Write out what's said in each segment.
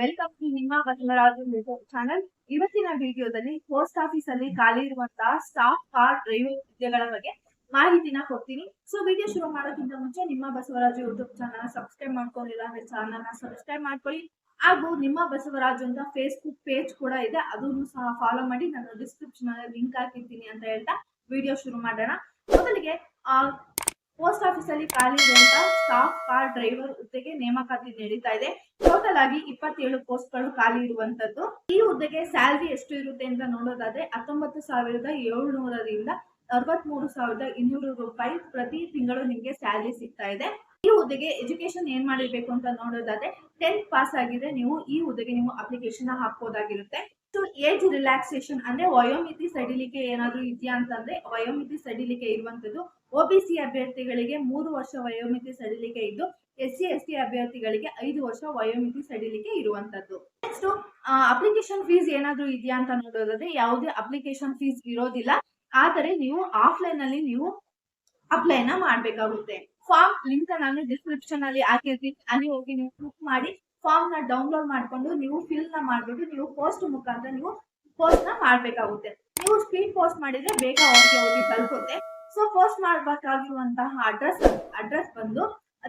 Welcome to ನಿಮ್ಮ Basavaraju YouTube channel ಇವತ್ತಿನ ವಿಡಿಯೋದಲ್ಲಿ ಪೋಸ್ಟ್ ಆಫೀಸ್ ಅಲ್ಲಿ ಖಾಲಿ ಇರುವಂತಹ ಸ್ಟಾಫ್ ಕಾರ್ ಡ್ರೈವರ್ ಹುದ್ದೆಗಳ ಬಗ್ಗೆ ಮಾಹಿತಿನ ಕೊಡ್ತೀನಿ. ಸೊ ವಿಡಿಯೋ ಶುರು ಮಾಡೋಕ್ಕಿಂತ ಮುಂಚೆ ನಿಮ್ಮ ಬಸವರಾಜು ಯೂಟ್ಯೂಬ್ ಚಾನಲ್ ಸಬ್ಸ್ಕ್ರೈಬ್ ಮಾಡ್ಕೊಂಡಿಲ್ಲ ಅಂದ್ರೆ ಚಾನಲ್ನ ಸಬ್ಸ್ಕ್ರೈಬ್ ಮಾಡ್ಕೊಳ್ಳಿ. ಹಾಗೂ ನಿಮ್ಮ ಬಸವರಾಜು ಅಂತ ಫೇಸ್ಬುಕ್ ಪೇಜ್ ಕೂಡ ಇದೆ. ಅದನ್ನು ಸಹ ಫಾಲೋ ಮಾಡಿ. ನಾನು ಡಿಸ್ಕ್ರಿಪ್ಷನ್ ಲಿಂಕ್ ಹಾಕಿರ್ತೀನಿ ಅಂತ ಹೇಳ್ತಾ ವಿಡಿಯೋ ಶುರು ಮಾಡೋಣ. ಮೊದಲಿಗೆ ಪೋಸ್ಟ್ ಆಫೀಸ್ ಅಲ್ಲಿ ಖಾಲಿ ಇರುವಂತಹ ಸ್ಟಾಫ್ ಕಾರ್ ಡ್ರೈವರ್ ಹುದ್ದೆಗೆ ನೇಮಕಾತಿ ನಡೀತಾ ಇದೆ. ಟೋಟಲ್ ಆಗಿ ಇಪ್ಪತ್ತೇಳು ಪೋಸ್ಟ್ಗಳು ಖಾಲಿ ಇರುವಂತದ್ದು. ಈ ಹುದ್ದೆಗೆ ಸ್ಯಾಲ್ರಿ ಎಷ್ಟು ಇರುತ್ತೆ ಅಂತ ನೋಡೋದಾದ್ರೆ ಹತ್ತೊಂಬತ್ತು ಸಾವಿರದ ಏಳ್ನೂರರಿಂದ ಅರವತ್ಮೂರು ಸಾವಿರದ ಇನ್ನೂರು ರೂಪಾಯಿ ಪ್ರತಿ ತಿಂಗಳು ನಿಮಗೆ ಸ್ಯಾಲ್ರಿ ಸಿಗ್ತಾ ಇದೆ. ಈ ಹುದ್ದೆಗೆ ಎಜುಕೇಶನ್ ಏನ್ ಮಾಡಿರ್ಬೇಕು ಅಂತ ನೋಡೋದಾದ್ರೆ ಟೆಂತ್ ಪಾಸ್ ಆಗಿದ್ರೆ ನೀವು ಈ ಹುದ್ದೆಗೆ ನೀವು ಅಪ್ಲಿಕೇಶನ್ ಹಾಕ್ಬೋದಾಗಿರುತ್ತೆ. ಸೊ ಏಜ್ ರಿಲ್ಯಾಕ್ಸೇಷನ್ ಅಂದ್ರೆ ವಯೋಮಿತಿ ಸಡಿಲಿಕೆ ಏನಾದರೂ ಇದೆಯಾ ಅಂತಂದ್ರೆ ವಯೋಮಿತಿ ಸಡಿಲಿಕೆ ಇರುವಂತದ್ದು ಒಬಿಸಿ ಅಭ್ಯರ್ಥಿಗಳಿಗೆ ಮೂರು ವರ್ಷ ವಯೋಮಿತಿ ಸಡಿಲಿಕೆ ಇದ್ದು ಎಸ್ ಸಿ ಎಸ್ ಟಿ ಅಭ್ಯರ್ಥಿಗಳಿಗೆ ಐದು ವರ್ಷ ವಯೋಮಿತಿ ಸಡಿಲಿಕೆ ಇರುವಂತದ್ದು ನೆಕ್ಸ್ಟ್ ಅಪ್ಲಿಕೇಶನ್ ಫೀಸ್ ಏನಾದರೂ ಇದೆಯಾ ಅಂತ ನೋಡೋದಾದ್ರೆ ಯಾವುದೇ ಅಪ್ಲಿಕೇಶನ್ ಫೀಸ್ ಇರೋದಿಲ್ಲ. ಆದರೆ ನೀವು ಆಫ್ಲೈನ್ ಅಲ್ಲಿ ನೀವು ಅಪ್ಲೈನ ಮಾಡ್ಬೇಕಾಗುತ್ತೆ. ಫಾರ್ಮ್ ಲಿಂಕ್ ನಾನು ಡಿಸ್ಕ್ರಿಪ್ಷನ್ ಅಲ್ಲಿ ಹಾಕಿರ್ತೀನಿ. ಅಲ್ಲಿ ಹೋಗಿ ನೀವು ಕ್ಲಿಕ್ ಮಾಡಿ ಫಾರ್ಮ್ನ ಡೌನ್ಲೋಡ್ ಮಾಡ್ಕೊಂಡು ನೀವು ಫಿಲ್ನ ಮಾಡ್ಬಿಟ್ಟು ನೀವು ಪೋಸ್ಟ್ ಮುಖಾಂತರ ನೀವು ಪೋಸ್ಟ್ನ ಮಾಡ್ಬೇಕಾಗುತ್ತೆ. ನೀವು ಸ್ಪೀಡ್ ಪೋಸ್ಟ್ ಮಾಡಿದ್ರೆ ಬೇಗ ಅವ್ರಿಗೆ ಹೋಗಿ ತಲುಪುತ್ತೆ. ಸೊ ಪೋಸ್ಟ್ ಮಾಡಬೇಕಾಗಿರುವಂತಹ ಅಡ್ರೆಸ್ ಅಡ್ರೆಸ್ ಬಂದು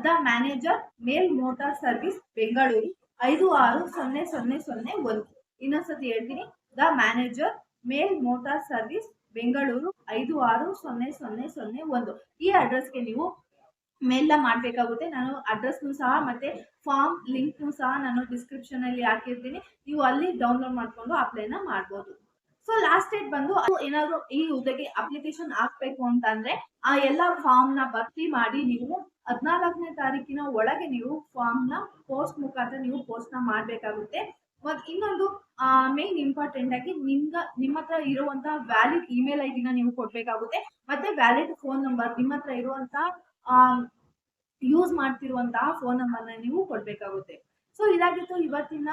the manager mail motor service Bengaluru ಐದು ಆರು ಸೊನ್ನೆ ಸೊನ್ನೆ ಸೊನ್ನೆ ಒಂದು. ಇನ್ನೊಂದ್ಸತಿ ಹೇಳ್ತೀನಿ, the manager mail motor service Bengaluru ಐದು ಆರು ಸೊನ್ನೆ ಸೊನ್ನೆ ಸೊನ್ನೆ ಒಂದು. ಈ ಅಡ್ರೆಸ್ಗೆ ನೀವು ಮೇಲ್ನ ಮಾಡಬೇಕಾಗುತ್ತೆ. ನಾನು ಅಡ್ರೆಸ್ನು ಸಹ ಮತ್ತೆ ಫಾರ್ಮ್ ಲಿಂಕ್ನು ಸಹ ನಾನು ಡಿಸ್ಕ್ರಿಪ್ಷನ್ ಅಲ್ಲಿ ಹಾಕಿರ್ತೀನಿ. ನೀವು ಅಲ್ಲಿ ಡೌನ್ಲೋಡ್ ಮಾಡ್ಕೊಂಡು ಅಪ್ಲೈನ ಮಾಡ್ಬೋದು. ಸೊ ಲಾಸ್ಟ್ ಡೇಟ್ ಬಂದು ಏನಾದರೂ ಈ ಹುದ್ದೆಗೆ ಅಪ್ಲಿಕೇಶನ್ ಹಾಕ್ಬೇಕು ಅಂತಂದ್ರೆ ಆ ಎಲ್ಲ ಫಾರ್ಮ್ನ ಭರ್ತಿ ಮಾಡಿ ನೀವು ಹದಿನಾಲ್ಕನೇ ತಾರೀಕಿನ ಒಳಗೆ ನೀವು ಫಾರ್ಮ್ನ ಪೋಸ್ಟ್ ಮುಖಾಂತರ ನೀವು ಪೋಸ್ಟ್ನ ಮಾಡ್ಬೇಕಾಗುತ್ತೆ. ಮತ್ ಇನ್ನೊಂದು ಮೇನ್ ಇಂಪಾರ್ಟೆಂಟ್ ಆಗಿ ನಿಮ್ಗ ನಿಮ್ಮ ಹತ್ರ ಇರುವಂತಹ ವ್ಯಾಲಿಡ್ ಇಮೇಲ್ ಐ ಡಿನ ನೀವು ಕೊಡ್ಬೇಕಾಗುತ್ತೆ. ಮತ್ತೆ ವ್ಯಾಲಿಡ್ ಫೋನ್ ನಂಬರ್ ನಿಮ್ಮ ಹತ್ರ ಇರುವಂತಹ ಯೂಸ್ ಮಾಡ್ತಿರುವಂತಹ ಫೋನ್ ನಂಬರ್ನ ನೀವು ಕೊಡ್ಬೇಕಾಗುತ್ತೆ. ಸೊ ಇದಾಗಿತ್ತು ಇವತ್ತಿನ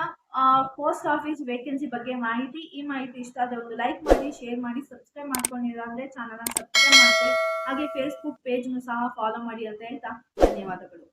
ಪೋಸ್ಟ್ ಆಫೀಸ್ ವೇಕೆನ್ಸಿ ಬಗ್ಗೆ ಮಾಹಿತಿ. ಈ ಮಾಹಿತಿ ಇಷ್ಟ ಆದ್ರೆ ಒಂದು ಲೈಕ್ ಮಾಡಿ ಶೇರ್ ಮಾಡಿ ಸಬ್ಸ್ಕ್ರೈಬ್ ಮಾಡ್ಕೊಂಡಿಲ್ಲ ಅಂದ್ರೆ ಚಾನಲ್ನ ಸಬ್ಸ್ಕ್ರೈಬ್ ಮಾಡಿ ಹಾಗೆ ಫೇಸ್ಬುಕ್ ಪೇಜ್ನು ಸಹ ಫಾಲೋ ಮಾಡಿ ಅಂತ ಹೇಳ್ತಾ ಧನ್ಯವಾದಗಳು.